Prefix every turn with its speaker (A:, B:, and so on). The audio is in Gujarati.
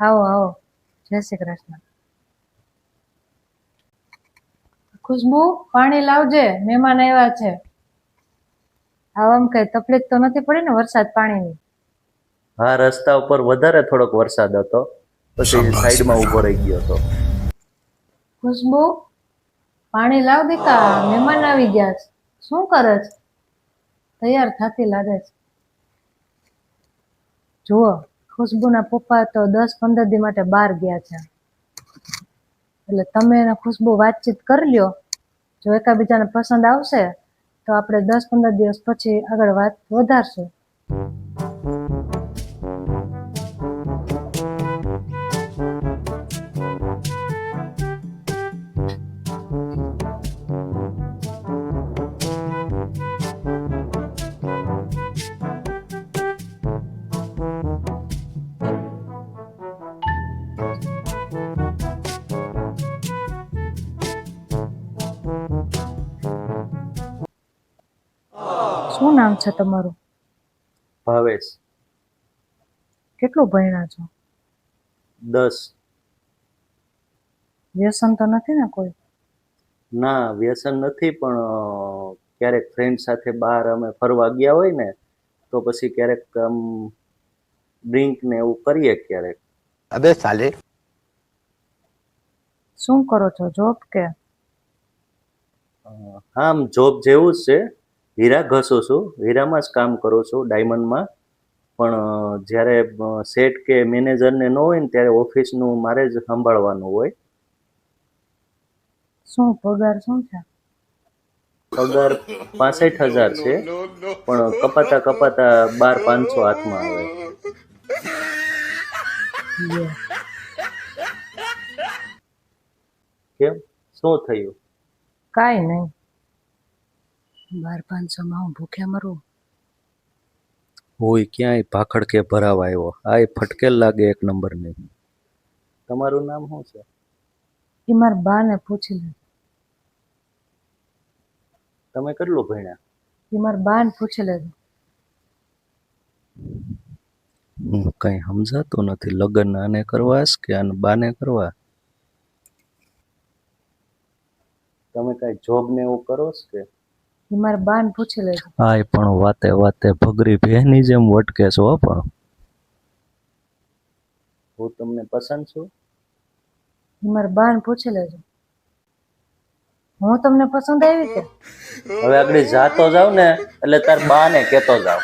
A: આવો આવો જય શ્રી કૃષ્ણ. ખુશ્બુ પાણી લાવજે મહેમાન આવ્યા છે. આમ કઈ તકલીફ તો નથી પડી ને વરસાદ પાણીની?
B: હા રસ્તા ઉપર વધારે થોડોક વરસાદ હતો. પછી સાઈડમાં ઊભો રહી ગયો હતો.
A: ખુશ્બુ પાણી લાવ દીકા મહેમાન આવી ગયા છે. શું કરે છે? તૈયાર થતી લાગે છે. જુઓ. ખુશ્બુના પપ્પા તો દસ પંદર દી માટે બહાર ગયા છે. એટલે તમે એને ખુશ્બુ વાતચીત કરી લ્યો. જો એકાબીજાને પસંદ આવશે, તો આપણે દસ પંદર દિવસ પછી આગળ વાત વધારશું. શું નામ છે તમારું?
B: ભાવેશ.
A: કેટલું ભણ્યા છો?
B: દસ.
A: વ્યસન તો નથી ને કોઈ?
B: ના વ્યસન નથી પણ ક્યારેક ફ્રેન્ડ સાથે બહાર અમે ફરવા ગયા હોય ને તો પછી ક્યારેક આમ ડ્રિંક ને એવું કરીએ ક્યારેક.
C: અબે સાલે
A: શું કરો છો? જોબ કે?
B: આમ જોબ જેવું જ છે. હીરા ઘસું છું. હીરામાં જ કામ કરું છું ડાયમંડમાં પણ જ્યારે સેટ કે મેનેજરને ન હોય ને ત્યારે ઓફિસનું મારે જ સંભાળવાનું હોય.
A: શું પગાર શું છે?
B: પગાર પાસઠ હજાર છે. પણ કપાતા કપાતા બાર પાંચસો હાથમાં આવે
A: લે.
B: કેમ શું થયું?
A: કાંઈ નહીં. બાર પાંચસો માં હું ભૂખ્યા મરું.
B: હોય ક્યાંય ભાખડ કે ભરાવા આવ્યો? આ એ ફટકેલ લાગે એક નંબરની. તમારું નામ શું છે?
A: એ મારા બાને પૂછી લે.
B: તમે કેટલું ભણ્યા?
A: એ બા બાને પૂછી લે.
B: હમ, કઈ સમજાતું નથી. લગ્ન આને કરવા કે આને બાને કરવા? તમે કઈ જોબ ને એવું કરો છો કે?
A: મારા બાને પૂછી લેજો.
B: હા એ પણ વાતે વાતે ભગરી બહેની જેમ વટકે છો હો પણ. હું તમને પસંદ છું?
A: એ મારા બાન પૂછી લેજો. હું તમને પસંદ આવી કે?
B: હવે આગળ જાતો જાવ ને એટલે તાર બાને કહેતો જાવ.